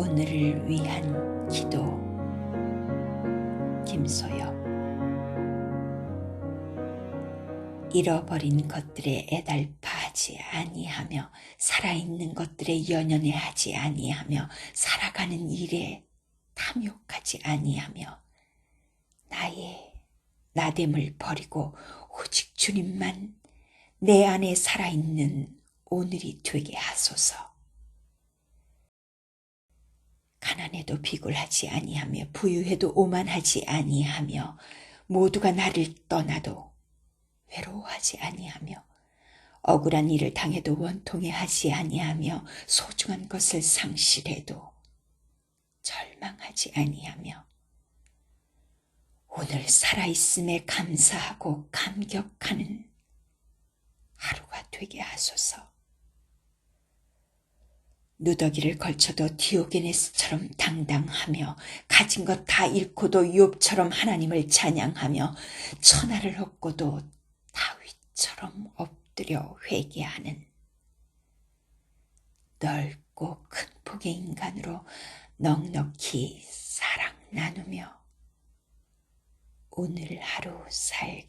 오늘을 위한 기도 김소엽 잃어버린 것들에 애달파하지 아니하며 살아있는 것들에 연연해 하지 아니하며 살아가는 일에 탐욕하지 아니하며 나의 나됨을 버리고 오직 주님만 내 안에 살아있는 오늘이 되게 하소서. 가난해도 비굴하지 아니하며 부유해도 오만하지 아니하며 모두가 나를 떠나도 외로워하지 아니하며 억울한 일을 당해도 원통해 하지 아니하며 소중한 것을 상실해도 절망하지 아니하며 오늘 살아있음에 감사하고 감격하는 하루가 되게 하소서. 누더기를 걸쳐도 디오게네스처럼 당당하며 가진 것 다 잃고도 욥처럼 하나님을 찬양하며 천하를 얻고도 다윗처럼 엎드려 회개하는 넓고 큰 폭의 인간으로 넉넉히 사랑 나누며 오늘 하루 살